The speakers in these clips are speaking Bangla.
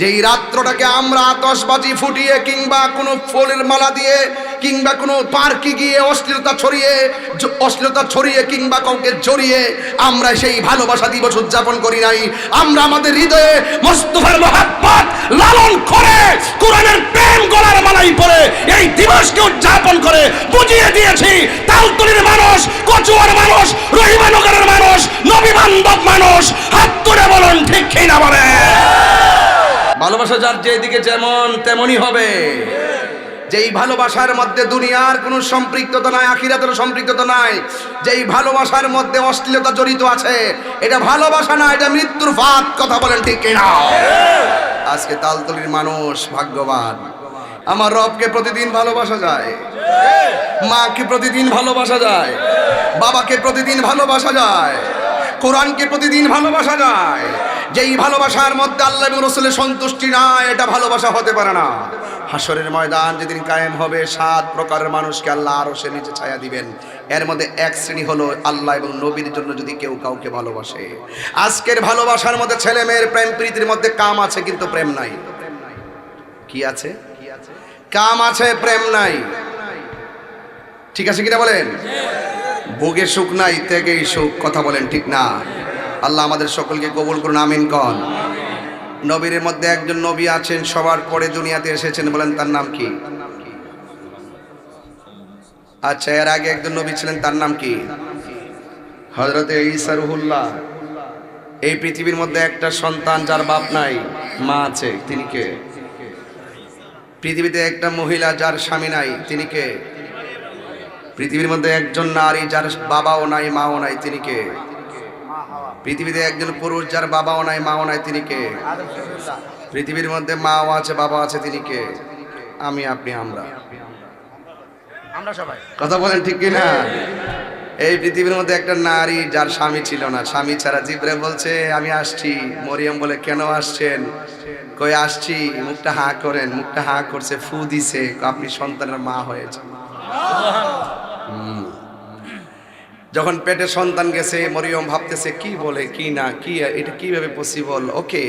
যেই রাত্রটাকে আমরা আতশবাজি ফুটিয়ে কিংবা কোনো ফুলের মালা দিয়ে কিংবা কোনো পার্কে গিয়ে অশ্লীলতা ছড়িয়ে অশ্লীলতা ছড়িয়ে কিংবা কাউকে জড়িয়ে আমরা সেই ভালোবাসা দিবস উদযাপন করি নাই। আমরা আমাদের হৃদয়ে মোস্তফার মহাব্বত লালন করে কোরআনের প্রেম গলার মালাই পরে এই দিবসকে উদযাপন করে বুঝিয়ে দিয়েছি, তালতলির মানুষ, কচুয়ার মানুষ রহিমানগরের মানুষ, নবী বান্ধব মানুষ, হাত তুলে বলুন ঠিক কি না বলে ভালোবাসা যার যেদিকে যেমন, তেমনই হবে। যেই ভালোবাসার মধ্যে দুনিয়ার কোনো সম্পৃক্ততা নাই আখিরাতের সম্পৃক্ততা নাই, যেই ভালোবাসার মধ্যে অশ্লীলতা জড়িত আছে, এটা ভালোবাসা না, এটা মৃত্যুর ফাঁদ, কথা বলেন ঠিক কিনা? আজকে তালতলির মানুষ ভাগ্যবান। আমার রবকে প্রতিদিন ভালোবাসা যায়। মাকে প্রতিদিন ভালোবাসা যায়। বাবাকে প্রতিদিন ভালোবাসা যায়। কোরআনকে প্রতিদিন ভালোবাসা যায়। যেই ভালোবাসার মধ্যে আল্লাহ এবং রসুলের সন্তুষ্টি নাই, এটা ভালোবাসা হতে পারে না। হাসরের ময়দান যেদিন কায়েম হবে, সাত প্রকারের মানুষকে আল্লাহ আরও সে নিচে ছায়া দিবেন। এর মধ্যে এক শ্রেণি হলো আল্লাহ এবং নবীর জন্য যদি কেউ কাউকে ভালোবাসে। আজকের ভালোবাসার মধ্যে ছেলে মেয়ের প্রেম প্রীতির মধ্যে কাম আছে, কিন্তু প্রেম নাই। কি আছে? কাম আছে, প্রেম নাই। ঠিক আছে কিনা বলেন? ভোগে সুখ নাই ত্যাগেই সুখ, কথা বলেন ঠিক না। আল্লাহ আমাদের সকলকে কবুল করুন, আমিন কন। নবীর মধ্যে একজন নবী আছেন, সবার পরে দুনিয়াতে এসেছেন, বলেন তার নাম কি? আচ্ছা এর আগে একজন নবী ছিলেন, তার নাম কি? হজরতে ঈসা রুহুল্লাহ। এই পৃথিবীর মধ্যে একটা সন্তান যার বাপ নাই, মা আছে, তিনি কে? পৃথিবীতে একটা মহিলা যার স্বামী নাই, তিনি কে? পৃথিবীর মধ্যে একজন নারী যার বাবাও নাই, মাও নাই, তিনি কে? পৃথিবীতে একজন পুরুষ যার বাবাও নাই মাও নাই তিনি কে? পৃথিবীর মধ্যে মাও আছে বাবা আছে তিনি কে? আমি আপনি আমরা। আমরা সবাই। কথা বলেন ঠিক কি না এই পৃথিবীর মধ্যে একটা নারী যার স্বামী ছিল না। স্বামী ছাড়া জিব্রে বলছে আমি আসছি। মরিয়ম বলে কেন আসছেন? কই আসছি। মুখটা হা করেন মুখটা হা করছে ফু দিছে। আপনি সন্তানের মা হয়েছে যখন পেটে সন্তান গেছে, মরিয়ম ভাবতেছে, কি বলে, কি না, কি, এটা কীভাবে পসিবল ওকে,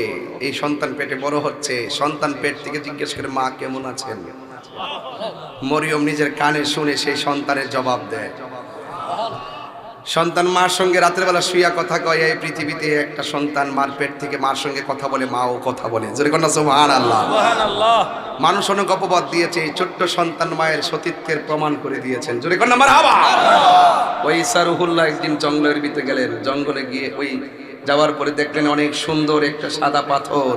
এই সন্তান পেটে বড় হচ্ছে, সন্তান পেট থেকে জিজ্ঞেস করে, মা কেমন আছেন? মরিয়ম নিজের কানে শুনে সেই সন্তানের জবাব দেয়। সন্তান মার সঙ্গে রাতের বেলা শুইয়া কথা কয়, এই পৃথিবীতে একটা সন্তান মার পেট থেকে মার সঙ্গে কথা বলে, মাও কথা বলে। আল্লাহ আল্লাহ মানুষ অনেক অপবাদ দিয়েছে, এই ছোট্ট সন্তান মায়ের সতীত্বের প্রমাণ করে দিয়েছেন। জোরে কোন নাম্বার ওই সারুহুল্লাহ একদিন জঙ্গলের ভিতরে গেলেন, জঙ্গলে গিয়ে ওই যাওয়ার পরে দেখলেন অনেক সুন্দর একটা সাদা পাথর।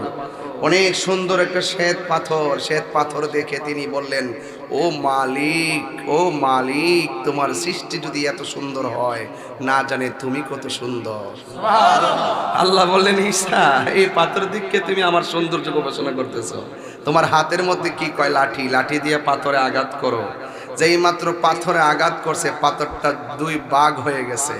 অনেক সুন্দর একটা শ্বেত পাথর শ্বেত পাথর দেখে তিনি বললেন ও মালিক ও মালিক তোমার সৃষ্টি যদি এত সুন্দর হয় না জানে তুমি কত সুন্দর। আল্লাহ বললেন ঈসা এই পাথর দিককে তুমি আমার সৌন্দর্য গবেষণা করতেছো। তোমার হাতের মধ্যে কি কয় লাঠি? লাঠি দিয়ে পাথরে আঘাত করো। যেই মাত্র পাথরে আঘাত করছে পাথরটা দুই বাঘ হয়ে গেছে।